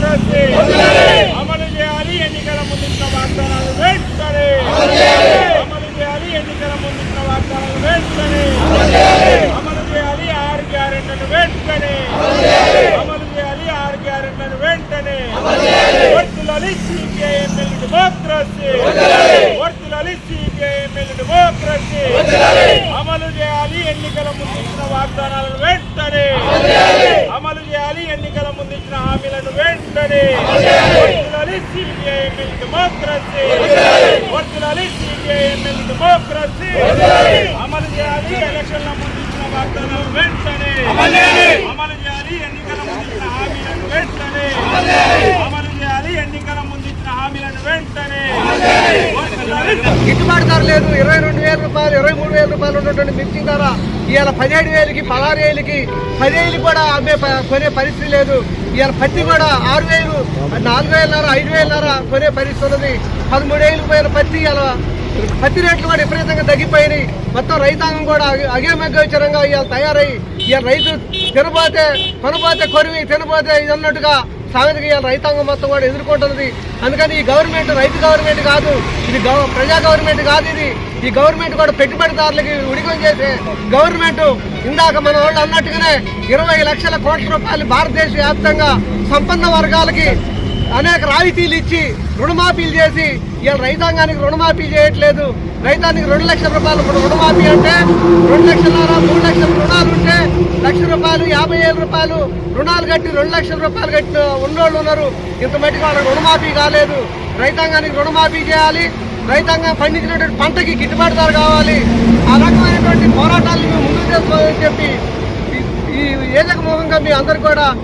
Democracy అమలు చేయాలి ఎన్నికల ముందున్న వాగ్దానాలు వెంటనే అమలు చేయాలి ఎన్నికల ముందున్న వాగ్దానాలు వెంటనే అమలు చేయాలి ఆరు గ్యారెంటీలు వెంటనే అమలు చేయాలి ఆరు గ్యారెంటీలు వెంటనే వర్తిల్లాలి సిపిఐ ఎమ్మెల్యే డెమోక్రసీ వర్తిల్లాలి సిపిఐ ఎమ్మెల్యే డెమోక్రసీ అమలు చేయాలి ఎన్నికల ముందు ఇచ్చిన వాగ్దానాలను వెంటనే అమలు చేయాలి ఎన్నికల ముందు ఇచ్చిన హామీలను ఎమ్మెల్యే డెమోక్రసీ డెమోక్రసీ అమలు చేయాలి ఎలక్షన్ల ముందు ఇచ్చిన వాగ్దానాలను వెంటనే అమలు చేయాలి ఎన్నికల ముందు ఇచ్చిన హామీలను వెంటనే అమలు చేయాలి ఎన్నికల ముందు ఇచ్చిన హామీలను వెంటనే గిట్టుబాటు ధర లేదు. ఇరవై రెండు వేల రూపాయలు ఇరవై మూడు వేల రూపాయలు ఉన్నటువంటి మిర్చి ధర. ఇవాళ పదిహేడు వేలకి పదహారు వేలకి పదివేలు కూడా అమ్మే కొనే పరిస్థితి లేదు. ఇవాళ పత్తి కూడా ఆరు వేలు నాలుగు వేలన్నర ఐదు వేలన్నర కొనే పరిస్థితి ఉన్నది. పదమూడు వేలు పోయిన పత్తి ఇవాళ పత్తి రేట్లు కూడా విపరీతంగా తగ్గిపోయినాయి. మొత్తం రైతాంగం కూడా అగే- అగేమగ్గోచరంగా ఇవాళ తయారై ఇవాళ రైతు తినబోతే కొనబోతే కొరివి తినబోతే ఇది అన్నట్టుగా సాగతికి ఇవాళ రైతాంగం మొత్తం కూడా ఎదుర్కొంటున్నది. అందుకని ఈ గవర్నమెంట్ రైతు గవర్నమెంట్ కాదు ఇది ప్రజా గవర్నమెంట్ కాదు ఇది. ఈ గవర్నమెంట్ కూడా పెట్టుబడిదారులకి ఉడిగం చేసే గవర్నమెంట్. ఇందాక మన వాళ్ళు అన్నట్టుగానే ఇరవై లక్షల కోట్ల రూపాయలు భారతదేశ వ్యాప్తంగా సంపన్న వర్గాలకి అనేక రాయితీలు ఇచ్చి రుణమాఫీలు చేసి ఇవాళ రైతాంగానికి రుణమాఫీ చేయట్లేదు. రైతానికి రెండు లక్షల రూపాయలు రుణమాఫీ అంటే రెండు లక్షల మూడు లక్షల రుణాలు లక్ష రూపాయలు యాభై వేల రూపాయలు రుణాలు కట్టి రెండు లక్షల రూపాయలు కట్టిన ఉన్నోళ్ళు ఉన్నారు. ఇంత మట్టికి వాళ్ళకి రుణమాఫీ కాలేదు. రైతాంగానికి రుణమాఫీ చేయాలి. రైతాంగం పండించినటువంటి పంటకి గిట్టుబాటు ధర కావాలి. ఆ రకమైనటువంటి పోరాటాలు మేము ముందుకు చేసుకోవాలని చెప్పి ఈ- ఈ ఏజక మీ అందరు కూడా